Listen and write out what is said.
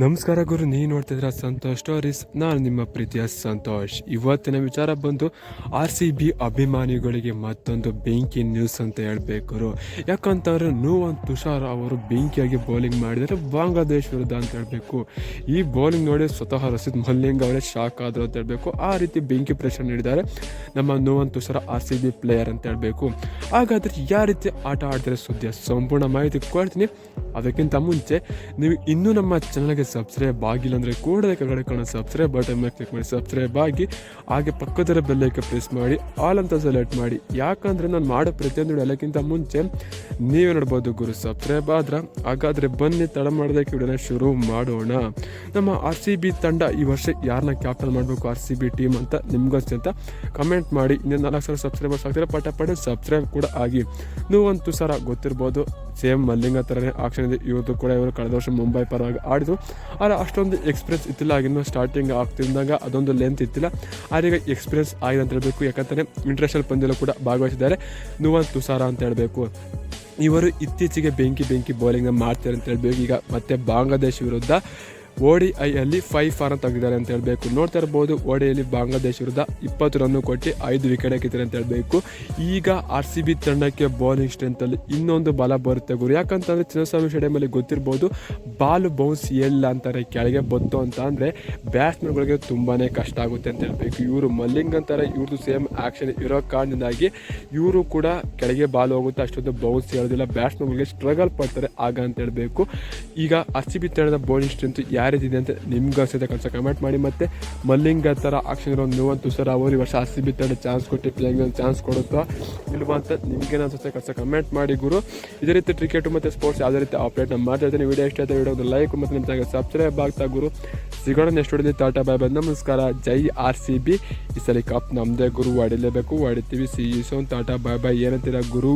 ನಮಸ್ಕಾರ ಗುರು ನೀ ನೋಡ್ತಿದ್ರ ಸಂತೋಷ್ ಸ್ಟೋರೀಸ್ ನಾನು ನಿಮ್ಮ ಪ್ರೀತಿಯ ಸಂತೋಷ್. ಇವತ್ತಿನ ವಿಚಾರ ಬಂದು ಆರ್ ಸಿ ಬಿ ಅಭಿಮಾನಿಗಳಿಗೆ ಮತ್ತೊಂದು ಬೆಂಕಿ ನ್ಯೂಸ್ ಅಂತ ಹೇಳ್ಬೇಕು ಯಾಕಂತಂದ್ರೆ ನೂವನ್ ತುಷಾರ್ ಅವರು ಬೆಂಕಿಯಾಗಿ ಬೌಲಿಂಗ್ ಮಾಡಿದರೆ ಬಾಂಗ್ಲಾದೇಶ್ ವಿರುದ್ಧ ಅಂತ ಹೇಳಬೇಕು. ಈ ಬೌಲಿಂಗ್ ನೋಡಿ ಸ್ವತಃ ರಸಿದ್ ಮಲ್ಲಿಂಗ್ ಅವರೇ ಶಾಕ್ ಆದರು ಅಂತ ಹೇಳಬೇಕು. ಆ ರೀತಿ ಬೆಂಕಿ ಪ್ರೆಷರ್ ನೀಡಿದ್ದಾರೆ ನಮ್ಮ Nuwan Thushara R C B player ಅಂತ ಹೇಳಬೇಕು. ಹಾಗಾದ್ರೆ ಯಾವ ರೀತಿ ಆಟ ಆಡ್ತಾರೆ ಸುದ್ದಿಯ ಸಂಪೂರ್ಣ ಮಾಹಿತಿ ಕೊಡ್ತೀನಿ. ಅದಕ್ಕಿಂತ ಮುಂಚೆ, ನೀವು ಇನ್ನೂ ನಮ್ಮ ಚಾನಲ್ಗೆ ಸಬ್ಸ್ಕ್ರೈಬ್ ಆಗಿಲ್ಲ ಅಂದರೆ ಕೂಡಲೇ ಕೆಳಗಡೆ ಕಾಣೋ ಸಬ್ಸ್ಕ್ರೈಬ್ ಬಟನ್ ಮೇಲೆ ಕ್ಲಿಕ್ ಮಾಡಿ. ಸಬ್ಸ್ಕ್ರೈಬ್ ಆಗಿ, ಹಾಗೆ ಪಕ್ಕದರ ಬೆಲ್ಲೈಕೆ ಪ್ರೆಸ್ ಮಾಡಿ ಆಲ್ ಅಂತ ಸೆಲೆಕ್ಟ್ ಮಾಡಿ. ಯಾಕಂದರೆ ನಾನು ಮಾಡೋ ಪ್ರತಿಯೊಂದು ಎಲ್ಲಕ್ಕಿಂತ ಮುಂಚೆ ನೀವೇ ನೋಡ್ಬೋದು ಗುರು ಸಬ್ಸ್ಕ್ರೈಬ್ ಆದ್ರೆ, ಹಾಗಾದರೆ ಬನ್ನಿ, ತಡ ಮಾಡೋದಕ್ಕೆ ವಿಡಿಯೋನ ಶುರು ಮಾಡೋಣ. ನಮ್ಮ ಆರ್ ಸಿ ಬಿ ತಂಡ ಈ ವರ್ಷ ಯಾರನ್ನ ಕ್ಯಾಪ್ಟನ್ ಮಾಡಬೇಕು ಆರ್ ಸಿ ಬಿ ಟೀಮ್ ಅಂತ ನಿಮ್ಗನ್ಸುತ್ತೆ ಅಂತ ಕಮೆಂಟ್ ಮಾಡಿ. ಇನ್ನೊಂದು ನಾಲ್ಕು ಸಾವಿರ ಸಬ್ಸ್ಕ್ರೈಬರ್ಸ್ ಆಗ್ತಾರೆ ಪಟ ಪಟ ಸಬ್ಸ್ಕ್ರೈಬ್ ಕೂಡ ಆಗಿ. ನೀವು ಒಂದು ಸಾರ ಗೊತ್ತಿರ್ಬೋದು ಸೇಮ್ ಮಲ್ಲಿಂಗ ಥರನೇ ಆಕ್ಷನ್ ಇದೆ ಇವತ್ತು ಕೂಡ ಇವರು ಕಳೆದ ವರ್ಷ ಮುಂಬೈ ಪರವಾಗಿ ಆಡಿದ್ರು. ಆದರೆ ಅಷ್ಟೊಂದು ಎಕ್ಸ್ಪೀರಿಯನ್ಸ್ ಇತ್ತಿಲ್ಲ ಆಗಿನ ಸ್ಟಾರ್ಟಿಂಗ್ ಆಗ್ತಿದ್ದಾಗ ಅದೊಂದು ಲೆಂತ್ ಇತ್ತಿಲ್ಲ ಆದ್ರೆ ಎಕ್ಸ್ಪೀರಿಯನ್ಸ್ ಆಗಿದೆ ಅಂತ ಹೇಳಬೇಕು. ಯಾಕಂದರೆ ಇಂಟರ್ನ್ಯಾಷನಲ್ ಪಂದ್ಯಲ್ಲೂ ಕೂಡ ಭಾಗವಹಿಸಿದ್ದಾರೆ. ನುವನ್ ತುಸಾರ ಅಂತ ಹೇಳಬೇಕು. ಇವರು ಇತ್ತೀಚೆಗೆ ಬೆಂಕಿ ಬೆಂಕಿ ಬೌಲಿಂಗ್ ಮಾಡ್ತಾರೆ ಅಂತ ಹೇಳ್ಬೇಕು. ಈಗ ಮತ್ತೆ ಬಾಂಗ್ಲಾದೇಶ ವಿರುದ್ಧ ಓಡಿ ಐಯಲ್ಲಿ ಫೈವ್ ಫಾರ್ ತೆಗೆದಿದ್ದಾರೆ ಅಂತ ಹೇಳಬೇಕು. ನೋಡ್ತಾ ಇರ್ಬೋದು, ಓಡಿಯಲ್ಲಿ ಬಾಂಗ್ಲಾದೇಶ ವಿರುದ್ಧ ಇಪ್ಪತ್ತು ರನ್ ಕೊಟ್ಟು ಐದು ವಿಕೆಟ್ ಹಾಕಿದ್ದಾರೆ ಅಂತ ಹೇಳಬೇಕು. ಈಗ ಆರ್ ಸಿ ಬಿ ತಂಡಕ್ಕೆ ಬೌಲಿಂಗ್ ಸ್ಟ್ರೆಂತಲ್ಲಿ ಇನ್ನೊಂದು ಬಲ ಬರುತ್ತೆ ಗುರು. ಯಾಕಂತಂದರೆ ಚಿನ್ನಸ್ವಾಮಿ ಸ್ಟೇಡಿಯಮಲ್ಲಿ ಗೊತ್ತಿರ್ಬೋದು ಬಾಲ್ ಬೌನ್ಸ್ ಎಲ್ಲ ಅಂತಾರೆ, ಕೆಳಗೆ ಬತ್ತು ಅಂತ ಅಂದರೆ ಬ್ಯಾಟ್ಸ್ಮನ್ಗಳಿಗೆ ತುಂಬಾ ಕಷ್ಟ ಆಗುತ್ತೆ ಅಂತ ಹೇಳಬೇಕು. ಇವರು ಮಲ್ಲಿಂಗ್ ಅಂತಾರೆ ಇವ್ರದ್ದು ಸೇಮ್ ಆ್ಯಕ್ಷನ್ ಇರೋ ಕಾರಣದಿಂದಾಗಿ ಇವರು ಕೂಡ ಕೆಳಗೆ ಬಾಲ್ ಹೋಗುತ್ತೆ, ಅಷ್ಟೊಂದು ಬೌನ್ಸ್ ಹೇಳೋದಿಲ್ಲ ಬ್ಯಾಟ್ಸ್ಮನ್ಗಳಿಗೆ ಸ್ಟ್ರಗಲ್ ಪಡ್ತಾರೆ ಆಗ ಅಂತ ಹೇಳಬೇಕು. ಈಗ ಆರ್ ಸಿ ಬಿ ತಂಡದ ಬೌಲಿಂಗ್ ಸ್ಟ್ರೆಂತ್ ಯಾರಿದೆ ಅಂತ ನಿಮ್ಗೆ ಅನ್ಸುತ್ತೆ ಕೆಲಸ ಕಮೆಂಟ್ ಮಾಡಿ. ಮತ್ತೆ ಮಲ್ಲಿಂಗ ಥರ ಆಕ್ಷನ್ ನೋವಂತು ಸರ್ ಅವರು ಈ ವರ್ಷ ಆರ್ ಸಿ ಚಾನ್ಸ್ ಕೊಟ್ಟು ಪ್ಲೇಯಿಂಗ್ ಚಾನ್ಸ್ ಕೊಡುತ್ತಾ ಇಲ್ವಾ ಅಂತ ನಿಮ್ಗೇನು ಅನ್ಸುತ್ತೆ ಕೆಲಸ ಕಮೆಂಟ್ ಮಾಡಿ ಗುರು. ಇದೇ ರೀತಿ ಕ್ರಿಕೆಟ್ ಮತ್ತು ಸ್ಪೋರ್ಟ್ಸ್ ಯಾವುದೇ ರೀತಿ ಅಪ್ಡೇಟ್ ನಾನು ಮಾಡ್ತಾ ಇದ್ದೀನಿ. ವಿಡಿಯೋ ಇಷ್ಟ ಆಯ್ತು ವಿಡಿಯೋ ಒಂದು ಲೈಕ್ ಮತ್ತು ನಿಮ್ಮ ಚಾನಲ್ ಸಬ್ಸ್ಕ್ರೈಬ್ ಆಗ್ತಾ ಗುರು. ಸಿಗೋಣ ನೆಕ್ಸ್ಟ್ ಹೊಡೆದು ಟಾಟಾ ಬಾಯ್ ಬಾಯ್ ನಮಸ್ಕಾರ. ಜೈ ಆರ್ ಸಿ ಬಿ ಈ ಸಲ ಕಪ್ ನಮ್ಮದೇ ಗುರು ಹೊಡಿಲೇಬೇಕು ಹೊಡಿತೀವಿ ಸಿ ಸೋನ್ ಟಾಟಾ ಬಾಯ್ ಬಾಯ್ ಏನಂತೀರ ಗುರು?